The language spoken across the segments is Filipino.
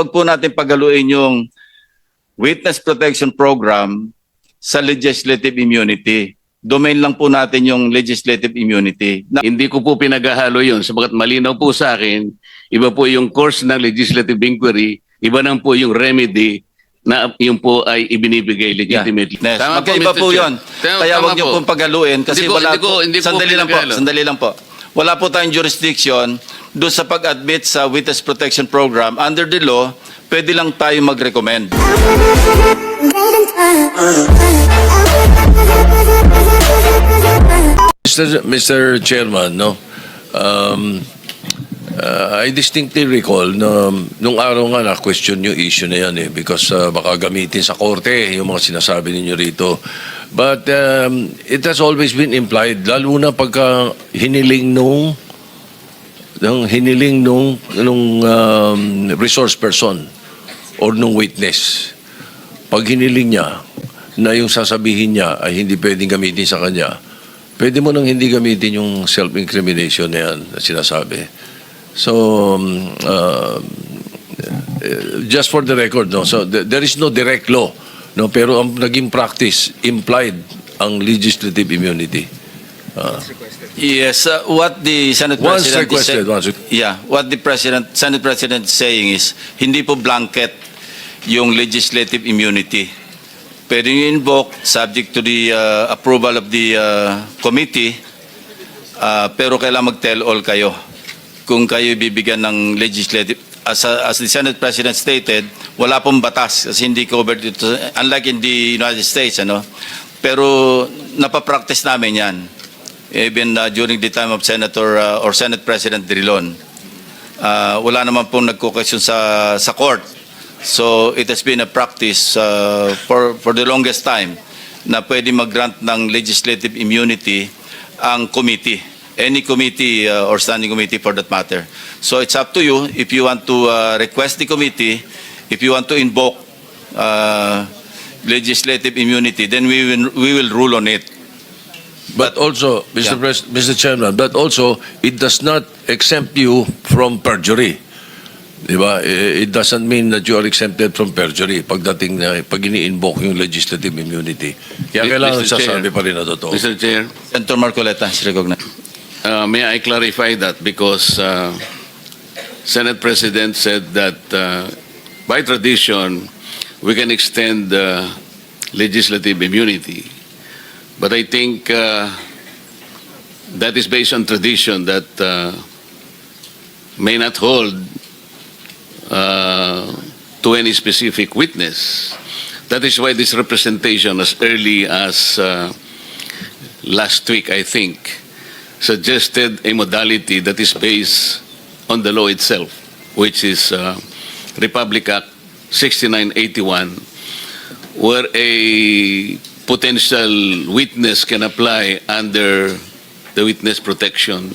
Huwag po natin pagaluin yung witness protection program sa legislative immunity. Domain lang po natin yung legislative immunity. Na- Hindi ko po pinaghahalo yun sabagat malinaw po sa akin, iba po yung course ng legislative inquiry, iba nang po yung remedy na yung po ay ibinibigay legitimately. Yes. Tama Magkaiba po, Chair. yun. Tama- Kaya huwag niyo po. pong pagaluin kasi Hindi ko- wala hindi ko- hindi po sandali lang po, sandali lang po. Wala po tayong jurisdiction doon sa pag-admit sa witness protection program. Under the law, pwede lang tayo mag-recommend. Mr. Mr. Chairman, no, um, uh, I distinctly recall na nung araw nga na-question yung issue na yan eh because uh, baka gamitin sa korte yung mga sinasabi ninyo rito. But um, it has always been implied, lalo na pagka hiniling nung nung hiniling nung, nung um, resource person or nung witness. Pag hiniling niya na yung sasabihin niya ay hindi pwedeng gamitin sa kanya, pwede mo nang hindi gamitin yung self-incrimination na yan na sinasabi. So, um, uh, just for the record, no, so th- there is no direct law, no, pero ang naging practice implied ang legislative immunity. Yes, uh, what the Senate Once President requested, is once Yeah, what the President, Senate President is saying is, hindi po blanket yung legislative immunity. Pwede nyo invoke subject to the uh, approval of the uh, committee, uh, pero kailangan mag-tell all kayo. Kung kayo bibigyan ng legislative, as, a- as the Senate President stated, wala pong batas kasi hindi covered ito, unlike in the United States, ano? Pero napapractice namin yan even uh, during the time of Senator uh, or Senate President Drilon. Uh, wala naman pong nagko-question sa sa court. So it has been a practice uh, for for the longest time na pwede mag-grant ng legislative immunity ang committee, any committee uh, or standing committee for that matter. So it's up to you if you want to uh, request the committee, if you want to invoke uh, legislative immunity, then we will, we will rule on it. But also, Mr. Yeah. Pres- Mr. Chairman, but also, it does not exempt you from perjury. Di ba? Eh, It doesn't mean that you are exempted from perjury pagdating na pag ini-invoke yung legislative immunity. Kaya Mr. kailangan Chair. sasabi pa rin na totoo. Mr. Chair, Senator Marcoleta is recognized. uh, may I clarify that because uh, Senate President said that uh, by tradition, we can extend uh, legislative immunity. But I think uh, that is based on tradition that uh, may not hold uh, to any specific witness. That is why this representation, as early as uh, last week, I think, suggested a modality that is based on the law itself, which is uh, Republic Act 6981, where a potential witness can apply under the witness protection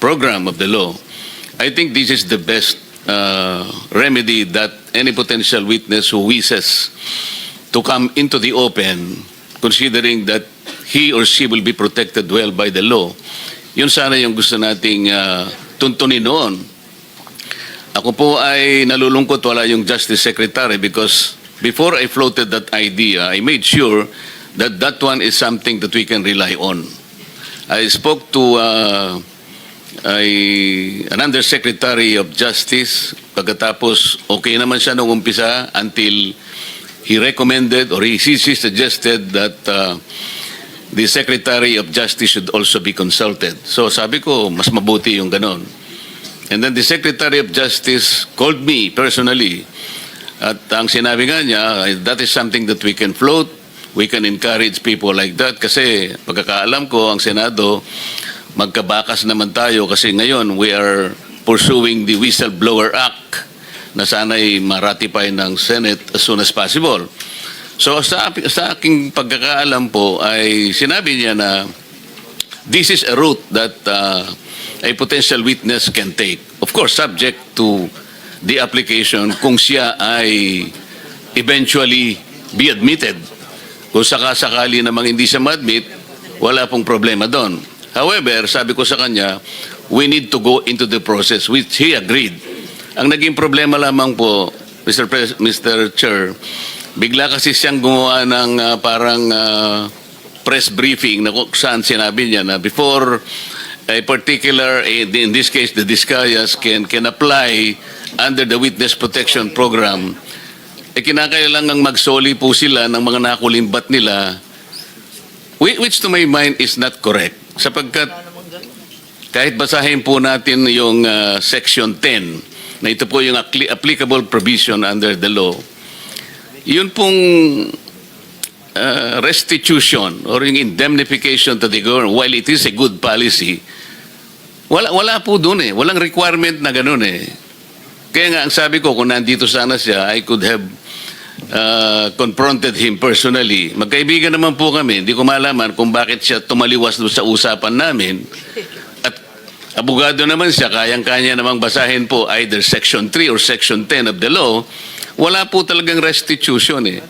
program of the law. I think this is the best uh, remedy that any potential witness who wishes to come into the open, considering that he or she will be protected well by the law. Yun sana yung gusto nating uh, tuntunin noon. Ako po ay nalulungkot wala yung Justice Secretary because before I floated that idea, I made sure that that one is something that we can rely on. I spoke to uh, ay an Undersecretary of Justice pagkatapos okay naman siya nung umpisa until he recommended or he, he suggested that uh, the Secretary of Justice should also be consulted. So sabi ko, mas mabuti yung ganon. And then the Secretary of Justice called me personally at ang sinabi nga niya, that is something that we can float, we can encourage people like that kasi pagkakaalam ko ang Senado, magkabakas naman tayo kasi ngayon we are pursuing the Whistleblower Act na sana'y maratify ng Senate as soon as possible. So sa, sa aking pagkakaalam po ay sinabi niya na this is a route that uh, a potential witness can take. Of course, subject to the application kung siya ay eventually be admitted. Kung sakasakali namang hindi siya ma-admit, wala pong problema doon. However, sabi ko sa kanya, we need to go into the process, which he agreed. Ang naging problema lamang po, Mr. Pres- Mr. Chair, bigla kasi siyang gumawa ng ah, parang ah, press briefing na kung saan sinabi niya na before a particular, in this case, the Discayas can, can apply under the Witness Protection Program, eh kinakailangang magsoli po sila ng mga nakulimbat nila, whi- which to my mind is not correct. Sapagkat kahit basahin po natin yung ah, Section 10, na ito po yung appli- applicable provision under the law, yun pong ah, restitution or yung indemnification to the government, while it is a good policy, wala, wala po doon eh. Walang requirement na ganun eh. Kaya nga, ang sabi ko, kung nandito sana siya, I could have uh, confronted him personally. Magkaibigan naman po kami. Hindi ko malaman kung bakit siya tumaliwas doon sa usapan namin. At abogado naman siya, kayang-kanya namang basahin po either Section 3 or Section 10 of the law. Wala po talagang restitution eh.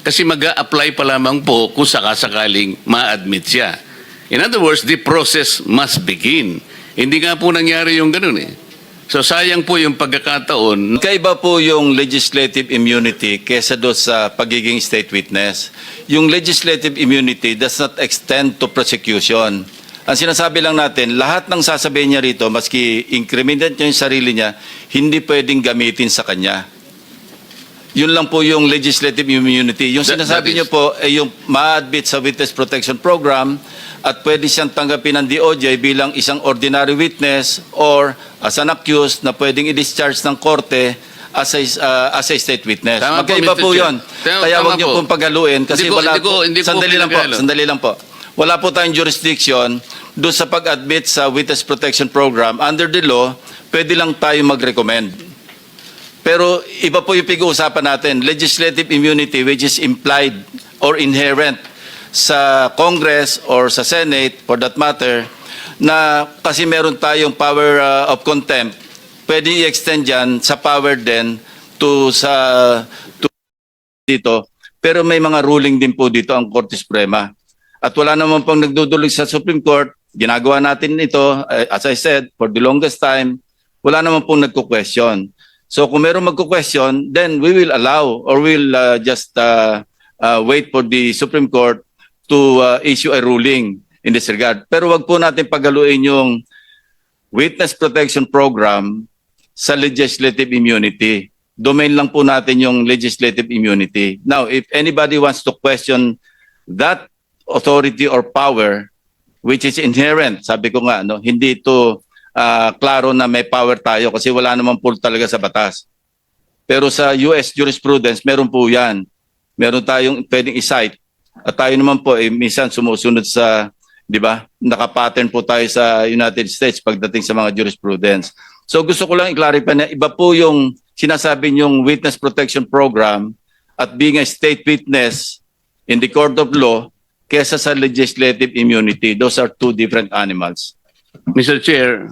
Kasi mag apply pa lamang po kung sakasakaling ma-admit siya. In other words, the process must begin. Hindi nga po nangyari yung ganun eh. So sayang po yung pagkakataon Kaiba po yung legislative immunity kesa do sa pagiging state witness. Yung legislative immunity does not extend to prosecution. Ang sinasabi lang natin, lahat ng sasabihin niya rito, maski incriminate niya yung sarili niya, hindi pwedeng gamitin sa kanya. Yun lang po yung legislative immunity. Yung sinasabi that niyo is- po ay yung ma-admit sa Witness Protection Program at pwede siyang tanggapin ng DOJ bilang isang ordinary witness or as an accused na pwedeng i-discharge ng korte as a, uh, as a state witness. Tama po, Magkaiba po Chair. yun. Tama- Kaya huwag niyo po. pong paghaluin kasi Hindi wala hindi po. hindi ko sandali lang po, sandali lang po. Wala po tayong jurisdiction doon sa pag-admit sa Witness Protection Program. Under the law, pwede lang tayo mag-recommend. Pero iba po yung pag-uusapan natin, legislative immunity which is implied or inherent sa Congress or sa Senate for that matter na kasi meron tayong power uh, of contempt, pwede i-extend yan sa power din to sa to dito. Pero may mga ruling din po dito ang Korte Suprema. At wala naman pong nagdudulog sa Supreme Court. Ginagawa natin ito, eh, as I said, for the longest time, wala naman pong nagko-question. So kung meron magko-question, then we will allow or we'll uh, just uh, uh, wait for the Supreme Court to uh, issue a ruling in this regard. Pero wag po natin pagaluin yung Witness Protection Program sa legislative immunity. Domain lang po natin yung legislative immunity. Now, if anybody wants to question that authority or power, which is inherent, sabi ko nga, no, hindi ito ah, klaro na may power tayo kasi wala naman po talaga sa batas. Pero sa US jurisprudence, meron po yan. Meron tayong pwedeng i-cite. At tayo naman po, eh, minsan sumusunod sa, di ba, nakapattern po tayo sa United States pagdating sa mga jurisprudence. So gusto ko lang i-clarify na iba po yung sinasabi niyong Witness Protection Program at being a state witness in the court of law kesa sa legislative immunity. Those are two different animals. Mr. Chair,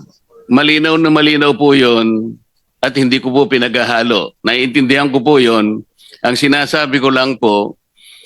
malinaw na malinaw po yon at hindi ko po pinaghahalo. Naiintindihan ko po yon. Ang sinasabi ko lang po,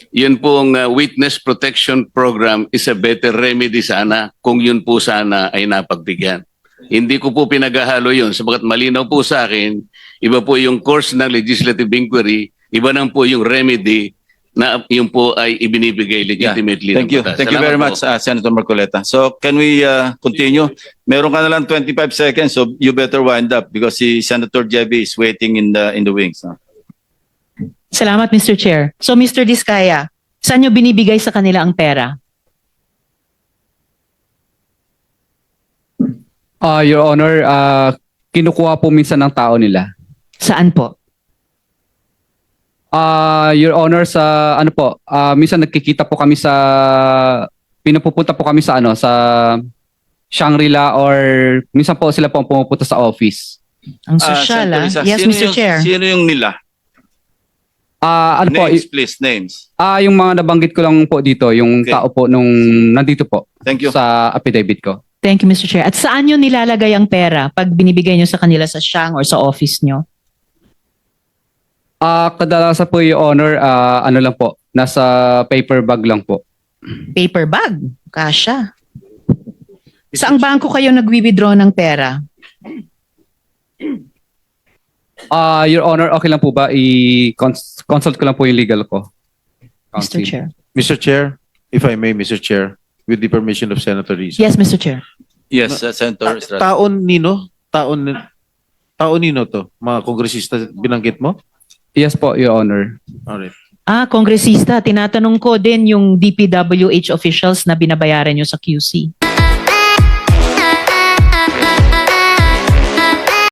yun pong uh, Witness Protection Program is a better remedy sana kung yun po sana ay napagbigyan. Hindi ko po pinaghahalo yun sabagat malinaw po sa akin, iba po yung course ng legislative inquiry, iba nang po yung remedy na yun po ay ibinibigay Yeah. legitimately. Thank ng you. batas. Thank you Salamat very po. much, uh, Senator Marcoleta. So can we uh, continue? Meron ka na lang 25 seconds, so you better wind up because si Senator Jebby is waiting in the in the wings. no? Salamat, Mr. Chair. So, Mr. Diskaya, saan nyo binibigay sa kanila ang pera? Ah, Your Honor, ah, kinukuha po minsan ng tao nila. Saan po? Ah, Your Honor, sa ano po, ah, minsan nagkikita po kami sa pinapupunta po kami sa ano sa Shangri-La or minsan po sila po ang pumupunta sa office. Ang sosyal, ah. Yes, Mr. yung- Chair. Sino yung nila? Ah, ano po, names, y- please, names. ah yung mga nabanggit ko lang po dito, yung Okay. tao po nung nandito po Thank you. sa affidavit ko. Thank you, Mr. Chair. At saan nyo nilalagay ang pera pag binibigay nyo sa kanila sa Shang or sa office nyo? Ah, kadalasan po Your Honor, ah, ano lang po, nasa paper bag lang po. Paper bag. Kasha. Saang bangko kayo nagwi-withdraw ng pera? Ah, Your Honor, okay lang po ba i-consult ko lang po yung legal ko? Mr. Counsel. Chair. Mr. Chair, if I may, Mr. Chair, with the permission of Senator Risa. Yes, Mr. Chair. Yes, uh, Senator Estrada. Taon nino? Taon taon nino to? Mga kongresista binanggit mo? Yes po, Your Honor. Alright. Ah, kongresista, tinatanong ko din yung DPWH officials na binabayaran nyo sa QC.